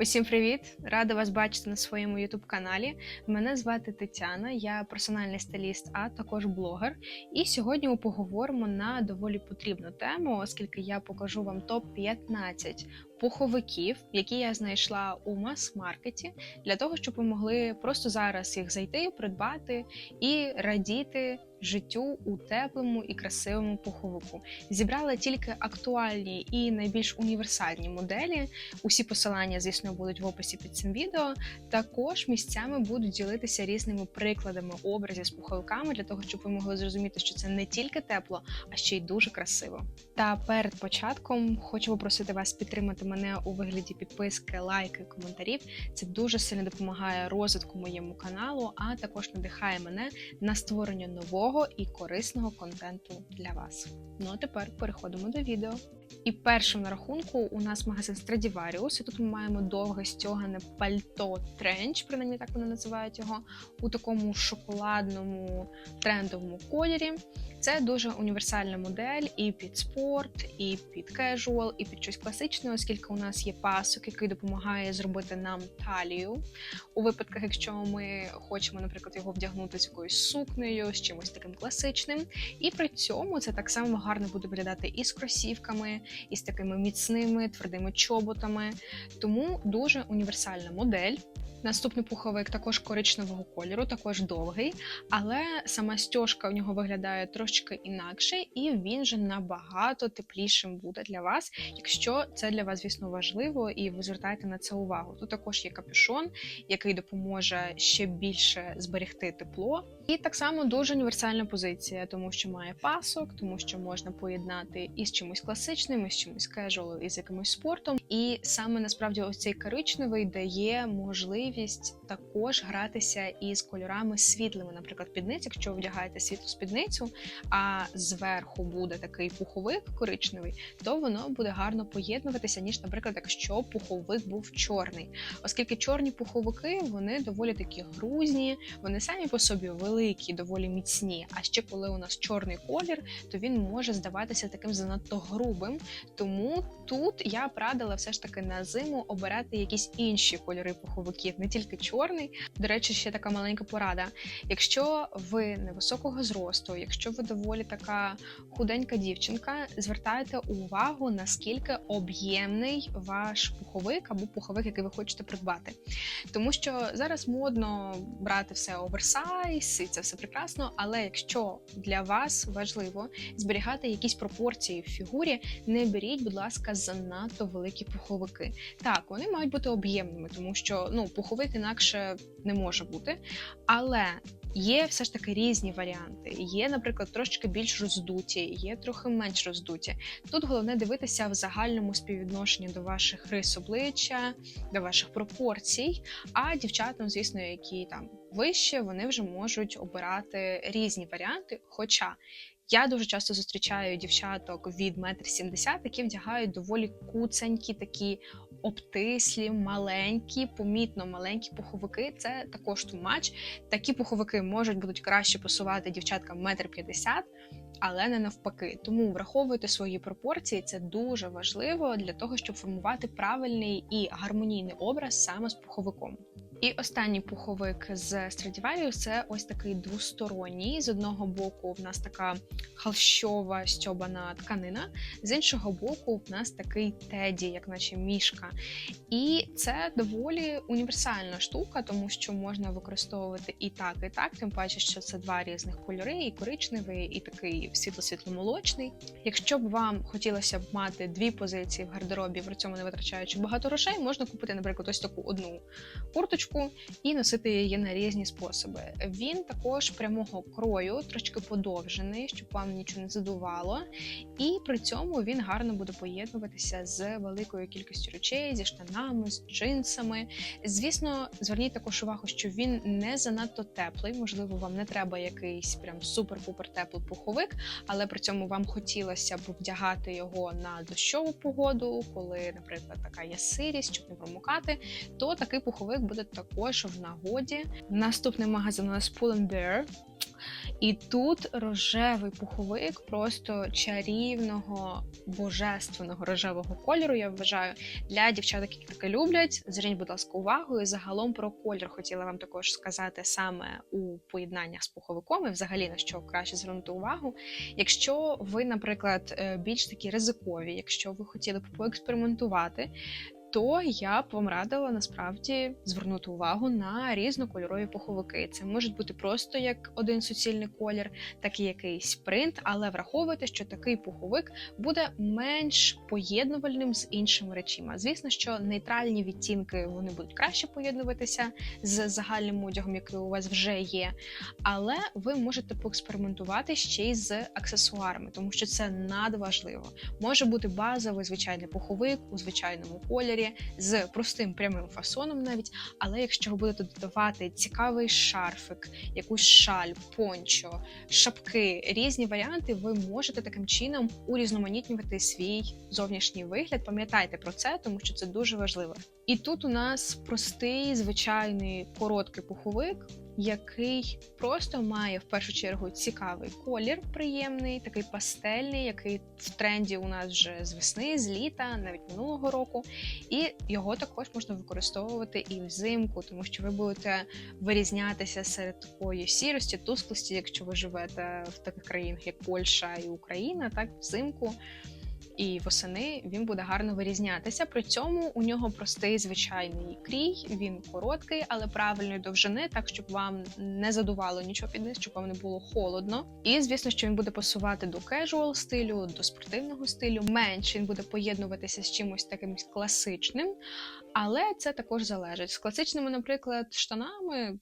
Усім привіт! Рада вас бачити на своєму youtube каналі. Мене звати Тетяна, я персональний стиліст, а також блогер. І сьогодні ми поговоримо на доволі потрібну тему, оскільки я покажу вам топ 15 пуховиків, які я знайшла у мас-маркеті, для того, щоб ви могли просто зараз їх зайти, придбати і радіти життю у теплому і красивому пуховику. Зібрала тільки актуальні і найбільш універсальні моделі. Усі посилання, звісно, будуть в описі під цим відео. Також місцями будуть ділитися різними прикладами образів з пуховиками для того, щоб ви могли зрозуміти, що це не тільки тепло, а ще й дуже красиво. Та перед початком хочу попросити вас підтримати мене у вигляді підписки, лайки, коментарів. Це дуже сильно допомагає розвитку моєму каналу, а також надихає мене на створення нового і корисного контенту для вас. Ну а тепер переходимо до відео. І першим на рахунку у нас магазин Stradivarius. І тут ми маємо довге стьогане пальто тренч, принаймні так вони називають його, у такому шоколадному трендовому кольорі. Це дуже універсальна модель і під спорт, і під кежуал, і під щось класичне, оскільки у нас є пасок, який допомагає зробити нам талію. У випадках, якщо ми хочемо, наприклад, його вдягнути з якоюсь сукнею, з чимось таким класичним. І при цьому це так само гарно буде виглядати і з кросівками, і з такими міцними твердими чоботами. Тому дуже універсальна модель. Наступний пуховик також коричневого кольору, також довгий, але сама стяжка у нього виглядає трошки інакше, і він же набагато теплішим буде для вас, якщо це для вас, звісно, важливо, і ви звертаєте на це увагу. Тут також є капюшон, який допоможе ще більше зберегти тепло. І так само дуже універсальна позиція, тому що має пасок, тому що можна поєднати із чимось класичним, із чимось кежуал, із якимось спортом. І саме насправді ось цей коричневий дає можливість також гратися із кольорами світлими, наприклад, підниць, якщо вдягаєте світлу спідницю, а зверху буде такий пуховик коричневий, то воно буде гарно поєднуватися, ніж, наприклад, якщо пуховик був чорний, оскільки чорні пуховики вони доволі такі грузні, вони самі по собі великі, доволі міцні. А ще коли у нас чорний колір, то він може здаватися таким занадто грубим. Тому тут я б радила все ж таки на зиму обирати якісь інші кольори пуховиків, не тільки чорний. До речі, ще така маленька порада. Якщо ви невисокого зросту, якщо ви доволі така худенька дівчинка, звертайте увагу, наскільки об'ємний ваш пуховик або пуховик, який ви хочете придбати. Тому що зараз модно брати все оверсайз, і це все прекрасно. Але якщо для вас важливо зберігати якісь пропорції в фігурі, не беріть, будь ласка, занадто великі пуховики. Так, вони мають бути об'ємними, тому що ну пуховик інакше не може бути. Але Є все ж таки різні варіанти. Є, наприклад, трошки більш роздуті, є трохи менш роздуті. Тут головне дивитися в загальному співвідношенні до ваших рис обличчя, до ваших пропорцій. А дівчатам, звісно, які там вище, вони вже можуть обирати різні варіанти. Хоча я дуже часто зустрічаю дівчаток від 1,70 м, які вдягають доволі куценькі, такі обтислі, маленькі, помітно маленькі пуховики. Це також тумач. Такі пуховики можуть будуть краще пасувати дівчаткам метр п'ятдесят, але не навпаки. Тому враховуйте свої пропорції, це дуже важливо для того, щоб формувати правильний і гармонійний образ саме з пуховиком. І останній пуховик з Stradivarius – це ось такий двосторонній. З одного боку, в нас така халщова стьобана тканина, з іншого боку, в нас такий теді, як наче мішка. І це доволі універсальна штука, тому що можна використовувати і так, і так, тим паче, що це два різних кольори: і коричневий, і такий світло-світло-молочний. Якщо б вам хотілося б мати дві позиції в гардеробі, при цьому не витрачаючи багато грошей, можна купити, наприклад, ось таку одну курточку сумочку і носити її на різні способи. Він також прямого крою, трошки подовжений, щоб вам нічого не задувало. І при цьому він гарно буде поєднуватися з великою кількістю речей, зі штанами, з джинсами. Звісно, зверніть також увагу, що він не занадто теплий. Можливо, вам не треба якийсь прям супер-пупер теплий пуховик, але при цьому вам хотілося б вдягати його на дощову погоду, коли, наприклад, така є сирість, щоб не промокати, то такий пуховик буде також в нагоді. Наступний магазин у нас Pull Bear. І тут рожевий пуховик просто чарівного, божественного рожевого кольору, я вважаю, для дівчаток, які таке люблять. Зверніть, будь ласка, увагу. І загалом про колір хотіла вам також сказати саме у поєднаннях з пуховиком, і взагалі на що краще звернути увагу. Якщо ви, наприклад, е, більш такі ризикові, якщо ви хотіли поекспериментувати, то я б вам радила насправді звернути увагу на різнокольорові пуховики. Це можуть бути просто як один суцільний колір, так і якийсь принт, але враховуйте, що такий пуховик буде менш поєднувальним з іншими речима. Звісно, що нейтральні відтінки вони будуть краще поєднуватися з загальним одягом, який у вас вже є. Але ви можете поекспериментувати ще й з аксесуарами, тому що це надважливо. Може бути базовий звичайний пуховик у звичайному кольорі з простим прямим фасоном, навіть. Але якщо ви будете додавати цікавий шарфик, якусь шаль, пончо, шапки, різні варіанти, ви можете таким чином урізноманітнювати свій зовнішній вигляд. Пам'ятайте про це, тому що це дуже важливо. І тут у нас простий звичайний короткий пуховик який просто має в першу чергу цікавий колір, приємний, такий пастельний, який в тренді у нас вже з весни, з літа, навіть минулого року. І його також можна використовувати і взимку, тому що ви будете вирізнятися серед такої сірості, тусклості, якщо ви живете в таких країнах, як Польща і Україна, так взимку і восени він буде гарно вирізнятися. При цьому у нього простий звичайний крій, він короткий, але правильної довжини, так щоб вам не задувало нічого під низ, щоб вам не було холодно. І звісно, що він буде пасувати до кежуал стилю, до спортивного стилю. Менше він буде поєднуватися з чимось таким класичним, але це також залежить з класичними, наприклад, штанами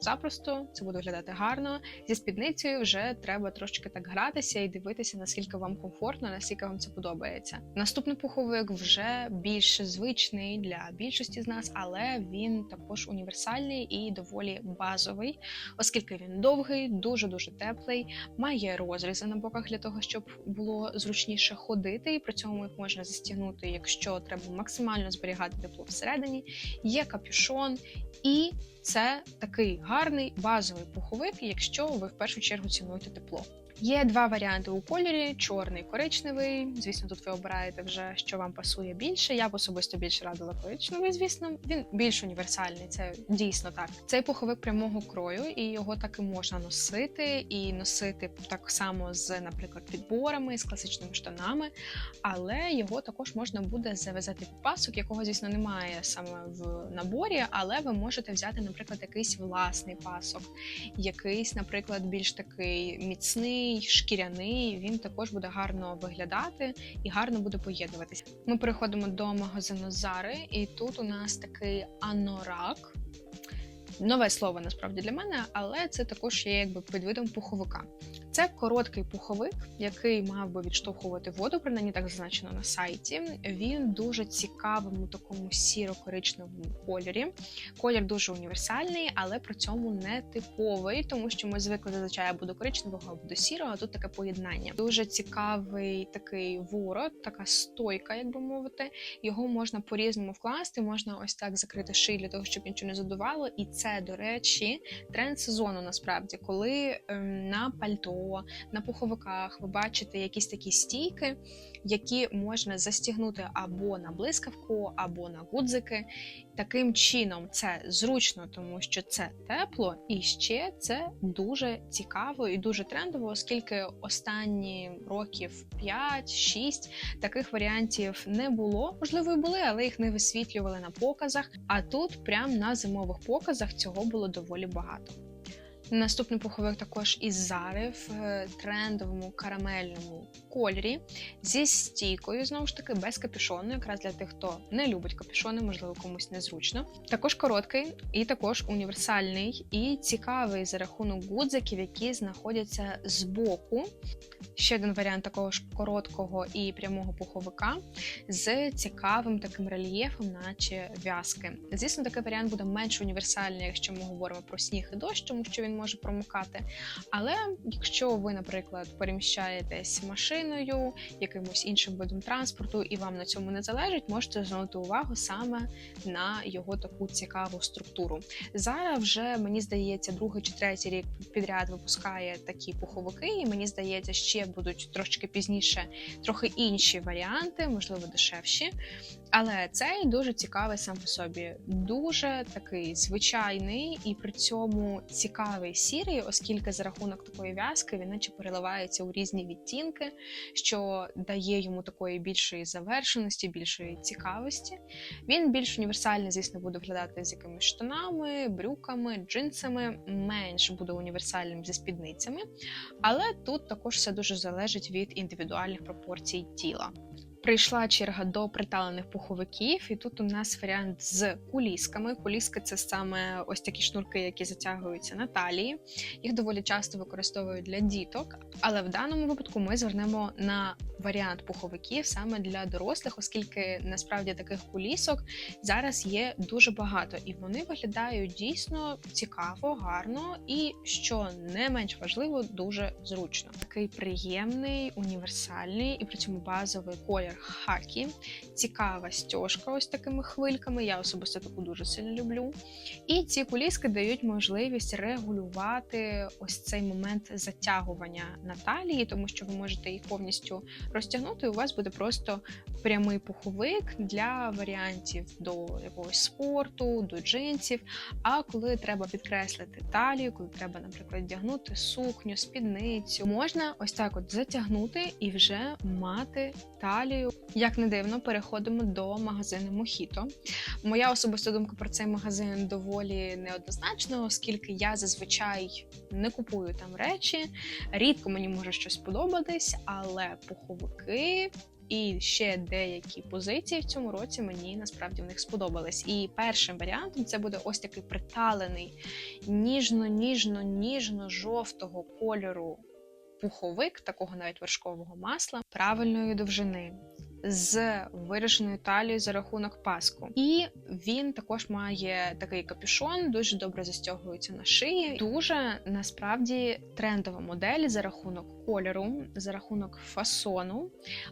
запросто, це буде виглядати гарно. Зі спідницею вже треба трошки так гратися і дивитися, наскільки вам комфортно, наскільки вам це подобається. Наступний пуховик вже більш звичний для більшості з нас, але він також універсальний і доволі базовий, оскільки він довгий, дуже дуже теплий, має розрізи на боках для того, щоб було зручніше ходити, і при цьому їх можна застігнути, якщо треба максимально зберігати тепло всередині. Є капюшон, і це такий гарний базовий пуховик, якщо ви в першу чергу цінуєте тепло. Є два варіанти у кольорі: чорний, коричневий. Звісно, тут ви обираєте вже, що вам пасує більше. Я б особисто більше радила коричневий, звісно, він більш універсальний. Це дійсно так. Цей пуховик прямого крою, і його так і можна носити, і носити так само з, наприклад, підборами, з класичними штанами, але його також можна буде зав'язати під пасок, якого, звісно, немає саме в наборі, але ви можете взяти, наприклад, якийсь власний пасок, якийсь, наприклад, більш такий міцний шкіряний, шкіряний, він також буде гарно виглядати і гарно буде поєднуватися. Ми переходимо до магазину Зари, і тут у нас такий анорак. Нове слово насправді для мене, але це також є якби підвидом пуховика. Це короткий пуховик, який мав би відштовхувати воду, принаймні так зазначено на сайті. Він дуже цікавим такому сіро-коричневому кольорі. Колір дуже універсальний, але при цьому не типовий, тому що ми звикли зазвичай або до коричневого, або до сірого, а тут таке поєднання. Дуже цікавий такий ворот, така стойка, як би мовити. Його можна по-різному вкласти, можна ось так закрити шию для того, щоб нічого не задувало. І це, до речі, тренд сезону насправді, коли ем, на пальто на пуховиках ви бачите якісь такі стійки, які можна застігнути або на блискавку, або на гудзики. Таким чином це зручно, тому що це тепло, і ще це дуже цікаво і дуже трендово, оскільки останні років 5-6 таких варіантів не було. Можливо, і були, але їх не висвітлювали на показах. А тут, прямо на зимових показах, цього було доволі багато. Наступний пуховик також із Зари в е, трендовому карамельному кольорі зі стійкою, знову ж таки, без капюшону, якраз для тих, хто не любить капюшони, можливо, комусь незручно. Також короткий і також універсальний і цікавий за рахунок гудзиків, які знаходяться збоку. Ще один варіант такого ж короткого і прямого пуховика з цікавим таким рельєфом, наче в'язки. Звісно, такий варіант буде менш універсальний, якщо ми говоримо про сніг і дощ, тому що він може промокати. Але якщо ви, наприклад, переміщаєтесь машиною, якимось іншим видом транспорту, і вам на цьому не залежить, можете звернути увагу саме на його таку цікаву структуру. Зараз вже мені здається, другий чи третій рік підряд випускає такі пуховики, і мені здається, ще будуть трошки пізніше трохи інші варіанти, можливо, дешевші. Але цей дуже цікавий сам по собі, дуже такий звичайний і при цьому цікавий сірий, оскільки за рахунок такої в'язки він наче переливається у різні відтінки, що дає йому такої більшої завершеності, більшої цікавості. Він більш універсальний, звісно, буде виглядати з якимись штанами, брюками, джинсами, менш буде універсальним зі спідницями. Але тут також все дуже залежить від індивідуальних пропорцій тіла. Прийшла черга до приталених пуховиків, і тут у нас варіант з кулісками. Куліски це саме ось такі шнурки, які затягуються на талії. Їх доволі часто використовують для діток, але в даному випадку ми звернемо на варіант пуховиків саме для дорослих, оскільки насправді таких кулісок зараз є дуже багато, і вони виглядають дійсно цікаво, гарно і, що не менш важливо, дуже зручно. Такий приємний, універсальний і при цьому базовий колір хакі, цікава стяжка ось такими хвильками. Я особисто таку дуже сильно люблю. І ці куліски дають можливість регулювати ось цей момент затягування на талії, тому що ви можете їх повністю розтягнути. У вас буде просто прямий пуховик для варіантів до якогось спорту, до джинсів. А коли треба підкреслити талію, коли треба, наприклад, вдягнути сукню, спідницю, можна ось так от затягнути і вже мати талію. Як не дивно, переходимо до магазину Мохіто. Моя особиста думка про цей магазин доволі неоднозначна, оскільки я зазвичай не купую там речі. Рідко мені може щось подобатись, але пуховики. І ще деякі позиції в цьому році мені насправді в них сподобались. І першим варіантом це буде ось такий приталений ніжно-ніжно-ніжно-жовтого кольору пуховик, такого навіть вершкового масла, правильної довжини. З вирішеною талією за рахунок паску, і він також має такий капюшон, дуже добре застягується на шиї. Дуже насправді трендова модель за рахунок кольору, за рахунок фасону,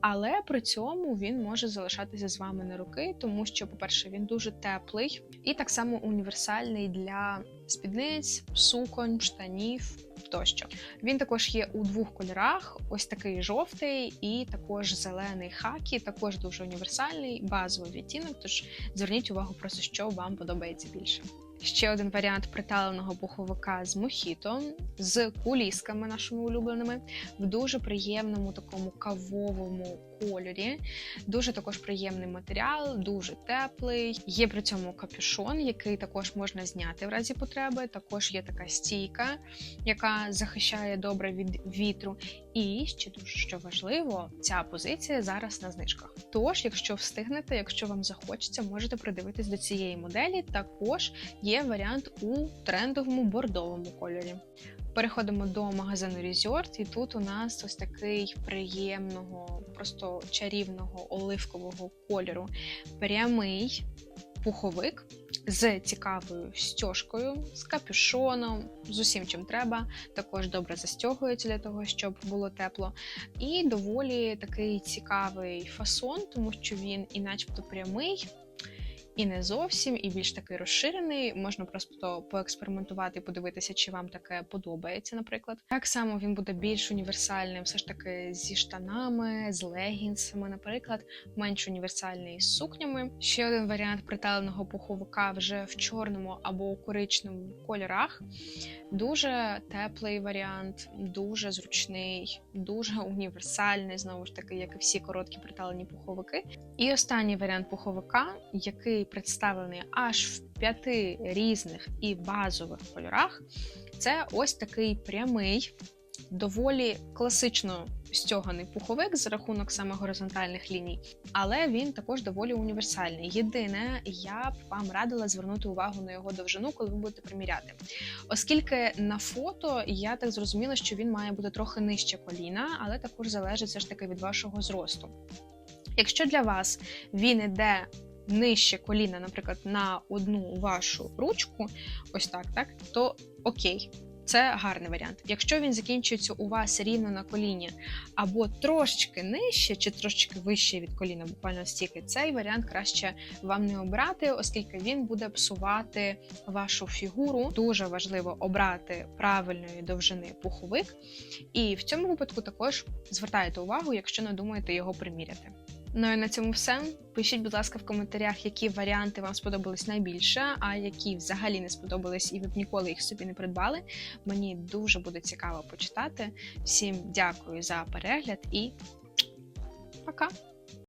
але при цьому він може залишатися з вами на руки, тому що, по-перше, він дуже теплий. І так само універсальний для спідниць, суконь, штанів тощо. Він також є у двох кольорах: ось такий жовтий і також зелений хакі, також дуже універсальний, базовий відтінок. Тож зверніть увагу просто, що вам подобається більше. Ще один варіант приталеного пуховика з мохітом, з кулісками нашими улюбленими, в дуже приємному такому кавовому кольорі. Дуже також приємний матеріал, дуже теплий. Є при цьому капюшон, який також можна зняти в разі потреби. Також є така стійка, яка захищає добре від вітру. І ще дуже що важливо, ця позиція зараз на знижках. Тож, якщо встигнете, якщо вам захочеться, можете придивитись до цієї моделі. Також є варіант у трендовому бордовому кольорі. Переходимо до магазину Resort, і тут у нас ось такий приємного, просто чарівного оливкового кольору прямий пуховик з цікавою стяжкою, з капюшоном, з усім чим треба. Також добре застягується для того, щоб було тепло. І доволі такий цікавий фасон, тому що він і начебто прямий і не зовсім, і більш такий розширений. Можна просто поекспериментувати і подивитися, чи вам таке подобається, наприклад. Так само він буде більш універсальним, все ж таки зі штанами, з легінсами, наприклад, менш універсальний з сукнями. Ще один варіант приталеного пуховика вже в чорному або коричневому кольорах. Дуже теплий варіант, дуже зручний, дуже універсальний, знову ж таки, як і всі короткі приталені пуховики. І останній варіант пуховика, який представлений аж в п'яти різних і базових кольорах, це ось такий прямий доволі класично стьоганий пуховик за рахунок саме горизонтальних ліній, але він також доволі універсальний. Єдине, я б вам радила звернути увагу на його довжину, коли ви будете приміряти. Оскільки на фото я так зрозуміла, що він має бути трохи нижче коліна, але також залежить все ж таки від вашого зросту. Якщо для вас він іде нижче коліна, наприклад, на одну вашу ручку, ось так, так, то окей. Це гарний варіант. Якщо він закінчується у вас рівно на коліні, або трошечки нижче, чи трошечки вище від коліна, буквально стільки, цей варіант краще вам не обрати, оскільки він буде псувати вашу фігуру. Дуже важливо обрати правильної довжини пуховик. І в цьому випадку також звертайте увагу, якщо не думаєте його приміряти. Ну і на цьому все. Пишіть, будь ласка, в коментарях, які варіанти вам сподобались найбільше, а які взагалі не сподобались, і ви б ніколи їх собі не придбали. Мені дуже буде цікаво почитати. Всім дякую за перегляд і пока!